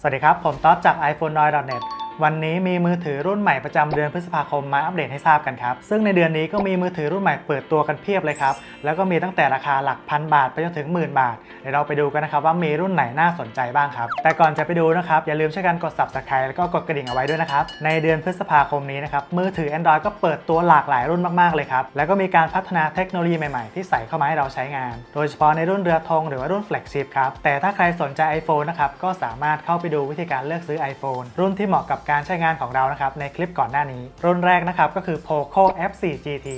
สวัสดีครับ ผมต๊อดจาก iPhone n o i n e t วันนี้มีมือถือรุ่นใหม่ประจำเดือนพฤษภาคมมาอัปเดตให้ทราบกันครับ ซึ่งในเดือนนี้ก็มีมือถือรุ่นใหม่เปิดตัวกันเพียบเลยครับ แล้วก็มีตั้งแต่ราคาหลักพันบาท ไปจนถึงหมื่นบาท เดี๋ยวเราไปดูกันนะครับว่ามีรุ่นไหนน่าสนใจบ้างครับ แต่ก่อนจะไปดูนะครับอย่าลืมช่วยกันกด subscribe แล้วก็กดกระดิ่งเอาไว้ด้วยนะครับ ในเดือนพฤษภาคมนี้นะครับมือถือ Android ก็เปิดตัวหลากหลายรุ่นมากๆเลยครับ แล้วก็มีการพัฒนาเทคโนโลยีใหม่ๆ ที่ใส่เข้ามาให้เราใช้งาน โดยเฉพาะในรุ่นเรือธงหรือว่ารุ่น flagship ครับ แต่ถ้าใครสนใจ iPhone นะครับก็สามารถเข้าไปดูวิธีการเลือกซื้อ iPhone รุ่นที่เหมาะกับการใช้งานของเรานะครับในคลิปก่อนหน้านี้ รุ่นแรกนะครับก็คือ Poco F4 GT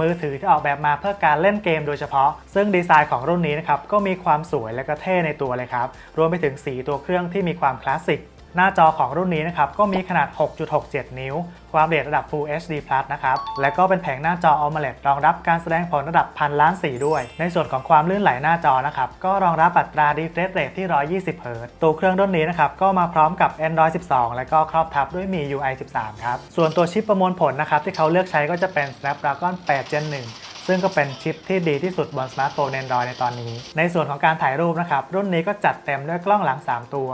มือถือที่ออกแบบมาเพื่อการเล่นเกมโดยเฉพาะ ซึ่งดีไซน์ของรุ่นนี้นะครับก็มีความสวยและก็เท่ในตัวเลยครับรวมไปถึงสีตัวเครื่องที่มีความคลาสสิก หน้าจอของรุ่นนี้นะครับก็มีขนาด 6.67 นิ้ว ความละเอียดระดับ Full HD Plus นะครับและก็เป็นแผงหน้าจอ AMOLED รองรับการแสดงผลระดับพันล้านสีด้วย ในส่วนของความลื่นไหลหน้าจอนะครับก็รองรับอัตรา refresh rate ที่ 120 Hz ตัวเครื่องรุ่นนี้นะครับก็มาพร้อมกับ Android 12 และก็ครอบทับด้วยมี UI 13 ครับ ส่วนตัวชิปประมวลผลนะครับที่เขาเลือกใช้ก็จะเป็น Snapdragon 8 Gen 1ซึ่งก็เป็นชิปที่ดีที่สุดบนสมาร์ทโฟน Android ในตอนนี้ ในส่วนของการถ่ายรูปนะครับ รุ่นนี้ก็จัดเต็มด้วยกล้องหลัง 3 ตัว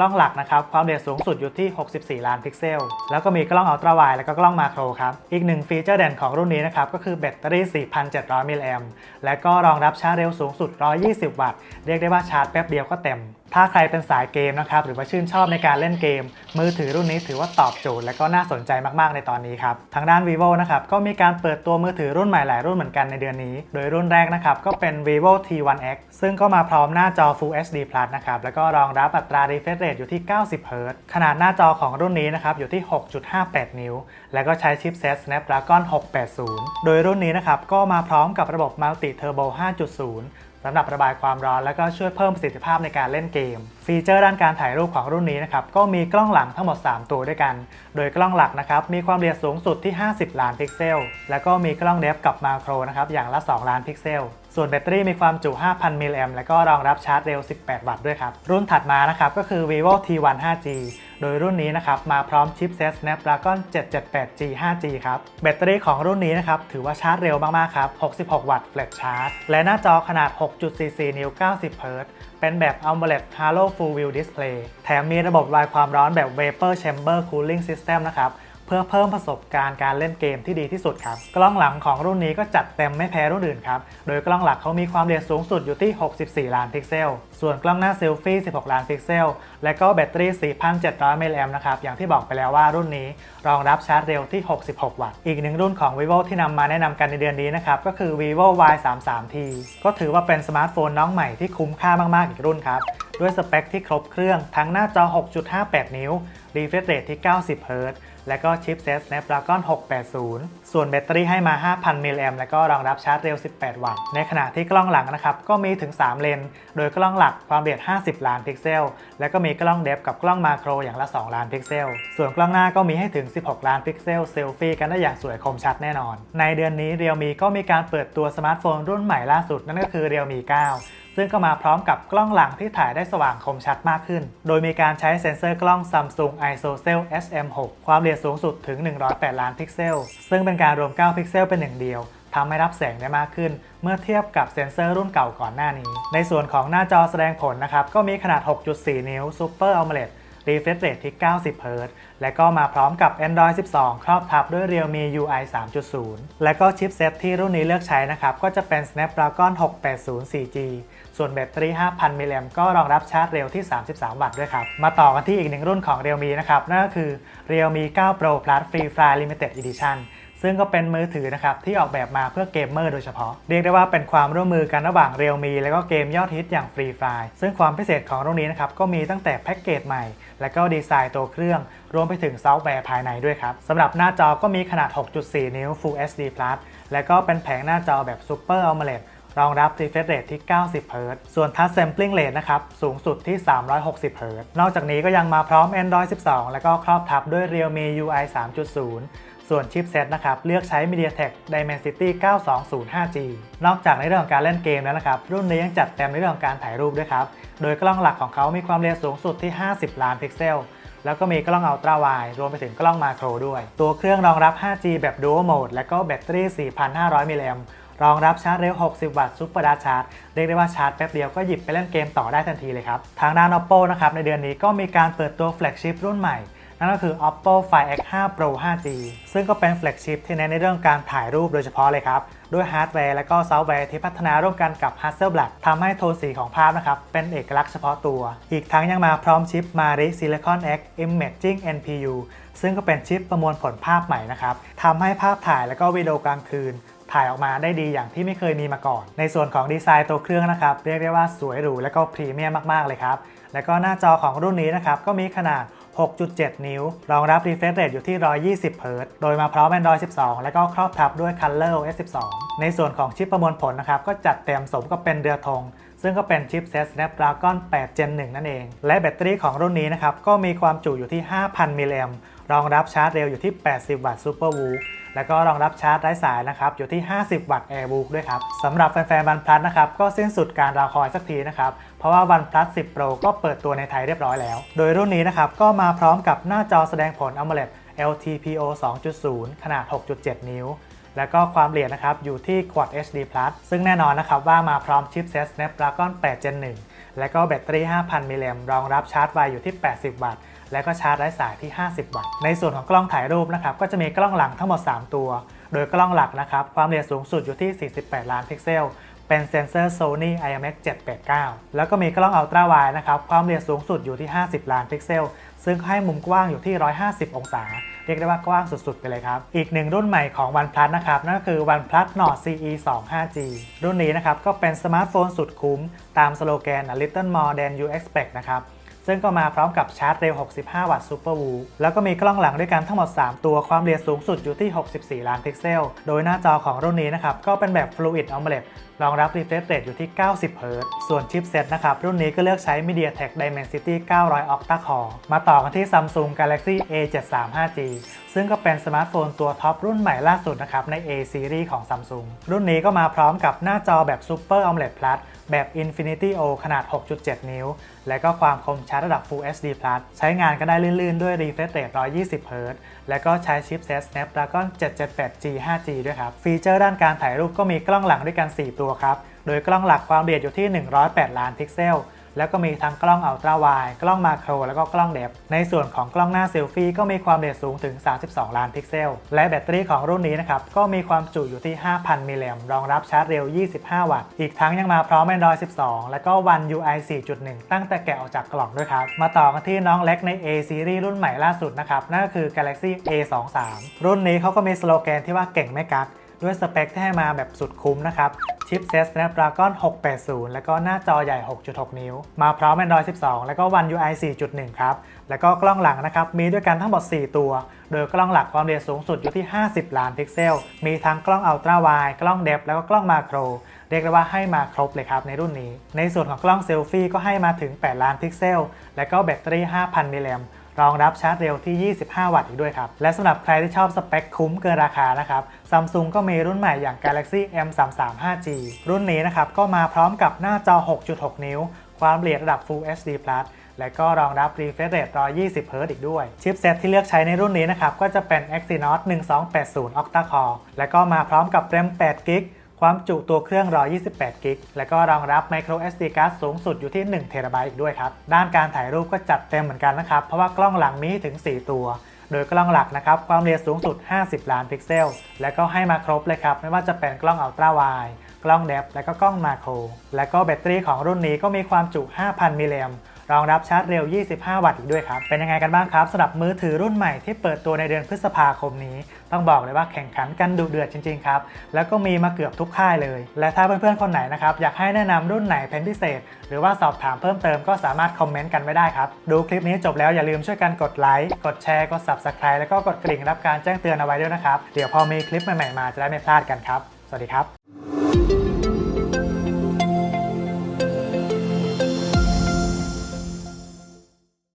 ล้องหลักนะครับความละเอียดสูงสุดอยู่ที่ 64 ล้านพิกเซล แล้วก็มีกล้องอัลตราไวด์แล้วก็กล้องมาโครครับ อีกหนึ่งฟีเจอร์เด่นของรุ่นนี้นะครับก็คือแบตเตอรี่ 4,700 มิลลิแอมและก็รองรับชาร์จเร็วสูงสุด 120 วัตต์ เรียกได้ว่าชาร์จแป๊บเดียวก็เต็ม ถ้าใครเป็นสายเกมนะครับหรือว่าชื่นชอบในการเล่นเกม มือถือรุ่นนี้ถือว่าตอบโจทย์และก็น่าสนใจมากๆในตอนนี้ครับทางด้าน vivo นะครับก็มีการเปิดตัวมือถือรุ่นใหม่หลายรุ่นเหมือนกันในเดือนนี้ โดยรุ่นแรกนะครับก็เป็น vivo t1x ซึ่งก็มาพร้อมหน้าจอ full hd plus นะครับแล้วก็รองรับอัตรา refresh rate อยู่ที่ 90 Hz ขนาดหน้าจอของรุ่นนี้นะครับอยู่ที่ 6.58 นิ้ว แล้วก็ใช้ชิปเซต Snapdragon 680 โดยรุ่นนี้นะครับก็มาพร้อมกับระบบ Multi Turbo 5.0 สำหรับระบายความร้อนแล้วก็ช่วยเพิ่มประสิทธิภาพในการเล่นเกม ฟีเจอร์ด้านการถ่ายรูปของรุ่นนี้นะครับก็มีกล้องหลังทั้งหมด 3 ตัวด้วยกัน โดยกล้องหลักนะครับมีความละเอียดสูงสุดที่ 50 ล้านพิกเซล แล้วก็มีกล้องเดฟกับมาโครนะครับอย่างละ 2 ล้านพิกเซล ส่วนแบตเตอรี่มีความจุ 5,000 มิลลิแอมและก็รองรับชาร์จเร็ว 18 วัตต์ด้วยครับ รุ่นถัดมานะครับก็คือ vivo t1 5g โดยรุ่นนี้นะครับมาพร้อมชิปเซต Snapdragon 778G 5G ครับแบตเตอรี่ของรุ่นนี้นะครับถือว่าชาร์จเร็วมากๆครับ 66 วัตต์ Flash Charge และหน้าจอขนาด 6.44 นิ้ว 90 Hz เป็นแบบ AMOLED Halo Full View Display แถมมีระบบระบายความร้อนแบบ Vapor Chamber Cooling System นะครับ เพื่อเพิ่มประสบการณ์การเล่นเกมที่ดีที่สุดครับ กล้องหลังของรุ่นนี้ก็จัดเต็มไม่แพ้รุ่นอื่นครับ โดยกล้องหลักเขามีความละเอียดสูงสุดอยู่ที่ 64 ล้านพิกเซล ส่วนกล้องหน้าเซลฟี่ 16 ล้านพิกเซล และก็แบตเตอรี่ 4,700 มิลลิแอมป์นะครับ อย่างที่บอกไปแล้วว่ารุ่นนี้ รองรับชาร์จเร็วที่ 66 วัตต์ อีกหนึ่งรุ่นของ vivo ที่นำมาแนะนำกันในเดือนนี้นะครับ ก็คือ vivo y 3 3 t ก็ถือว่าเป็นสมาร์ทโฟนน้องใหม่ที่คุ้มค่ามากๆอีกรุ่นครับ ด้วยสเปคที่ครบเครื่องทั้งหน้าจอ 6.58 นิ้ว refresh rate ที่ 90 Hz และก็ชิปเซต Snapdragon 680 ส่วนแบตเตอรี่ให้มา 5,000 มิลลิแอมป์และก็รองรับชาร์จเร็ว 18 วัตต์ ในขณะที่กล้องหลังนะครับ ก็มีถึง 3 เลน โดยกล้องหลักความละเอียด 50 ล้านพิกเซล และก็มีกล้องเดฟกับกล้องมาโครอย่างละ 2 ล้านพิกเซล ส่วนกล้องหน้าก็มีให้ถึง 16 ล้านพิกเซลเซลฟี่กันได้อย่างสวยคมชัดแน่นอน ในเดือนนี้ Realme ก็มีการเปิดตัวสมาร์ทโฟนรุ่นใหม่ล่าสุดนั่นก็คือ Realme 9 ซึ่งก็มาพร้อมกับกล้องหลังที่ถ่ายได้สว่างคมชัดมากขึ้น โดยมีการใช้เซ็นเซอร์กล้อง Samsung ISOCELL SM6 ความละเอียดสูงสุดถึง 108 ล้านพิกเซล ซึ่งเป็นการรวม 9 พิกเซลเป็นหนึ่งเดียวทำให้รับแสงได้มากขึ้น เมื่อเทียบกับเซ็นเซอร์รุ่นเก่าก่อนหน้านี้ ในส่วนของหน้าจอแสดงผลนะครับ ก็มีขนาด 6.4 นิ้ว Super AMOLED refresh rate ที่ 90 Hz และก็มาพร้อมกับ Android 12 ครอบทับด้วย Realme UI 3.0 และก็ชิปเซตที่รุ่นนี้เลือกใช้นะครับ ก็จะเป็น Snapdragon 680 4G ส่วนแบตเตอรี่ 5,000 มิลลิแอมก็รองรับชาร์จเร็วที่ 33 วัตต์ด้วยครับ มาต่อกันที่อีกหนึ่งรุ่นของ Realme นะครับ นั่นก็คือ Realme 9 Pro Plus Free Fly Limited Edition ซึ่งก็เป็นมือถือนะครับที่ออกแบบมาเพื่อเกมเมอร์โดยเฉพาะ เรียกได้ว่าเป็นความร่วมมือกันระหว่าง Realme และก็เกมยอดฮิตอย่าง Free Fire ซึ่งความพิเศษของรุ่นนี้นะครับก็มีตั้งแต่แพ็กเกจใหม่ และก็ดีไซน์ตัวเครื่อง รวมไปถึงซอฟต์แวร์ภายในด้วยครับสำหรับหน้าจอก็มีขนาด 6.4 นิ้ว Full HD Plus และก็เป็นแผงหน้าจอแบบ Super AMOLED รองรับ refresh rate ที่ 90 Hz ส่วน touch sampling rate นะครับ สูงสุดที่ 360 Hz นอกจากนี้ก็ยังมาพร้อม Android 12 และก็ครอบทับด้วย Realme UI 3.0 ส่วนชิปเซตนะครับเลือกใช้ MediaTek Dimensity 920 5G นอกจากในเรื่องของการเล่นเกมแล้วนะครับรุ่นนี้ยังจัดเต็มในเรื่องของการถ่ายรูปด้วยครับ โดยกล้องหลักของเขามีความละเอียดสูงสุดที่ 50 ล้านพิกเซล แล้วก็มีกล้องอัลตราไวด์รวมไปถึงกล้องมาโครด้วย ตัวเครื่องรองรับ 5G แบบ Dual Mode และก็แบตเตอรี่ 4,500 มิลลิแอมรองรับชาร์จเร็ว 60 วัตต์ซุปเปอร์ดาชาร์จ เรียกได้ว่าชาร์จแป๊บเดียวก็หยิบไปเล่นเกมต่อได้ทันทีเลยครับ ทางด้าน Oppo นะครับในเดือนนี้ก็มีการเปิดตัวแฟลกชิพรุ่นใหม่ นั่นก็คือ Oppo Find X5 Pro 5G ซึ่งก็เป็นแฟลกชิพที่เน้นในเรื่องการถ่ายรูปโดยเฉพาะเลยครับ ด้วยฮาร์ดแวร์และก็ซอฟต์แวร์ที่พัฒนาร่วมกันกับ Hasselblad ทำให้โทนสีของภาพนะครับเป็นเอกลักษณ์เฉพาะตัว อีกทั้งยังมาพร้อมชิป Mari Silicon X Imaging NPU ซึ่งก็เป็นชิปประมวลผลภาพใหม่นะครับทำให้ภาพถ่ายและก็วิดีโอกลางคืนถ่ายออกมาได้ดีอย่างที่ไม่เคยมีมาก่อน ในส่วนของดีไซน์ตัวเครื่องนะครับ เรียกได้ว่าสวยหรูและก็พรีเมียมมาก ๆ เลยครับ แล้วก็หน้าจอของรุ่นนี้นะครับ ก็มีขนาด 6.7 นิ้ว รองรับ refresh rate อยู่ที่ 120 Hz โดยมาพร้อม Android 12 และก็ครอบทับด้วย Color OS 12 ในส่วนของชิปประมวลผลนะครับ ก็จัดเต็มสมกับเป็นเรือธงซึ่งก็เป็นชิปเซต Snapdragon 8 Gen 1 นั่นเอง และแบตเตอรี่ของรุ่นนี้นะครับ ก็มีความจุอยู่ที่ 5,000 มิลลิแอมรองรับชาร์จเร็วอยู่ที่ 80 วัตต์ Super w o o แล้วก็รองรับชาร์จไร้สายนะครับอยู่ที่ 50 วัตต์ Air w o o ด้วยครับสำหรับแฟนๆ OnePlus นะครับก็สิ้นสุดการรอคอยสักทีนะครับเพราะว่า OnePlus 10 Pro ก็เปิดตัวในไทยเรียบร้อยแล้ว โดยรุ่นนี้นะครับก็มาพร้อมกับหน้าจอแสดงผล AMOLED LTPO 2.0 ขนาด 6.7 นิ้ว แล้วก็ความละเอียดนะครับอยู่ที่ Quad HD Plus ซึ่งแน่นอนนะครับว่ามาพร้อมชิปเซต Snapdragon 8 Gen 1 และก็แบตเตอรี่ 5,000 มิลลิแอมป์รองรับชาร์จไวอยู่ที่ 80 วัตต์ และก็ชาร์จไร้สายที่ 50 วัตต์ ในส่วนของกล้องถ่ายรูปนะครับ ก็จะมีกล้องหลังทั้งหมด 3 ตัว โดยกล้องหลักนะครับ ความละเอียดสูงสุดอยู่ที่ 48 ล้านพิกเซล เป็นเซนเซอร์ Sony IMX 789 แล้วก็มีกล้องอัลตราไวนะครับ ความละเอียดสูงสุดอยู่ที่ 50 ล้านพิกเซล ซึ่งให้มุมกว้างอยู่ที่ 150 องศา เรียกได้ว่ากว้างสุดๆ ไปเลยครับ อีกหนึ่งรุ่นใหม่ของ OnePlus นะครับ นั่นก็คือ OnePlus Nord CE 2 5G รุ่นนี้นะครับ ก็เป็นสมาร์ทโฟนสุดคุ้ม ตามสโลแกน A little more than you expect นะครับ ซึ่งก็มาพร้อมกับชาร์จเร็ว 65 วัตต์ซูเปอร์วูแล้วก็มีกล้องหลังด้วยกันทั้งหมด 3 ตัวความละเอียดสูงสุดอยู่ที่ 64 ล้านพิกเซล โดยหน้าจอของรุ่นนี้นะครับก็เป็นแบบ Fluid AMOLED รองรับ refresh rate อยู่ที่ 90 Hz ส่วนชิปเซ็ตนะครับ รุ่นนี้ก็เลือกใช้ MediaTek Dimensity 900 Octa Core มาต่อกันที่ Samsung Galaxy A73 5G ซึ่งก็เป็นสมาร์ทโฟนตัวท็อปรุ่นใหม่ล่าสุดนะครับใน A Series ของ Samsung รุ่นนี้ก็มาพร้อมกับหน้าจอแบบ Super AMOLED Plus แบบ Infinity O ขนาด 6.7 นิ้ว และก็ความคมชัดระดับ Full HD Plus ใช้งานก็ได้ลื่นๆ ด้วย refresh rate 120 Hz และก็ใช้ชิปเซต Snapdragon 778G 5G ด้วยครับ ฟีเจอร์ด้านการถ่ายรูปก็มีกล้องหลังด้วยกัน 4 ตัวครับ โดยกล้องหลักความละเอียดอยู่ที่ 108 ล้านพิกเซล แล้วก็มีทั้งกล้องอัลตราไวด์กล้องมาโคร แล้วก็กล้องเดฟในส่วนของกล้องหน้าเซลฟี่ก็มีความละเอียดสูงถึง 32 ล้านพิกเซล และแบตเตอรี่ของรุ่นนี้นะครับ ก็มีความจุอยู่ที่ 5,000 มิลลิแอมป์รองรับชาร์จเร็ว 25 วัตต์ อีกทั้งยังมาพร้อม Android 12 แล้วก็ One UI 4.1 ตั้งแต่แกะออกจากกล่องด้วยครับ มาต่อกันที่น้องเล็กใน A Series รุ่นใหม่ล่าสุดนะครับ นั่นก็คือ Galaxy A23 รุ่นนี้เขาก็มีสโลแกนที่ว่าเก่งไม่กัก ด้วยสเปคที่ให้มาแบบสุดคุ้มนะครับ ชิปเซต Snapdragon 680 แล้วก็หน้าจอใหญ่ 6.6 นิ้ว มาพร้อม Android 12 แล้วก็ One UI 4.1 ครับ แล้วก็กล้องหลังนะครับ มีด้วยกันทั้งหมด 4 ตัว โดยกล้องหลักความละเอียดสูงสุดอยู่ที่ 50 ล้านพิกเซล มีทั้งกล้องอัลตร้าไวด์กล้องเดฟแล้วก็กล้องมาโคร เรียกได้ว่าให้มาครบเลยครับในรุ่นนี้ ในส่วนของกล้องเซลฟี่ก็ให้มาถึง 8 ล้านพิกเซล และก็แบตเตอรี่ 5,000 มิลลิแอมป์ รองรับชาร์จเร็วที่ 25 วัตต์อีกด้วยครับ และสำหรับใครที่ชอบสเปคคุ้มเกินราคานะครับ Samsung ก็มีรุ่นใหม่อย่าง Galaxy M33 5G รุ่นนี้นะครับก็มาพร้อมกับหน้าจอ 6.6 นิ้ว ความละเอียดระดับ Full HD Plus และก็รองรับ refresh rate 120 Hz อีกด้วย ชิปเซตที่เลือกใช้ในรุ่นนี้นะครับ ก็จะเป็น Exynos 1280 Octa Core และก็มาพร้อมกับ RAM 8 g b ความจุตัวเครื่อง 128 กิก และก็รองรับ micro SD card สูงสุดอยู่ที่1 t b อีกด้วยครับ ด้านการถ่ายรูปก็จัดเต็มเหมือนกันนะครับ เพราะว่ากล้องหลังมีถึง 4 ตัว โดยกล้องหลักนะครับ ความละเอียดสูงสุด 50 ล้านพิกเซล และก็ให้มาครบเลยครับ ไม่ว่าจะเป็นกล้องอัลตร้าไวกล้องเดฟและก็กล้องมาโคร และก็แบตเตอรี่ของรุ่นนี้ก็มีความจุ 5,000 มิลลิแอมป์ รองรับชาร์จเร็ว 25 วัตต์อีกด้วยครับ เป็นยังไงกันบ้างครับสำหรับมือถือรุ่นใหม่ที่เปิดตัวในเดือนพฤษภาคมนี้ ต้องบอกเลยว่าแข่งขันกันดุเดือดจริงๆครับ แล้วก็มีมาเกือบทุกค่ายเลย และถ้าเพื่อนๆคนไหนนะครับอยากให้แนะนำรุ่นไหนเป็นพิเศษ หรือว่าสอบถามเพิ่มเติมก็สามารถคอมเมนต์กันไว้ได้ครับ ดูคลิปนี้จบแล้วอย่าลืมช่วยกันกดไลค์ กดแชร์ กด Subscribe แล้วก็กดกริ่งรับการแจ้งเตือนเอาไว้ด้วยนะครับ เดี๋ยวพอมีคลิปใหม่ๆมาจะได้ไม่พลาดกันครับ สวัสดีครับ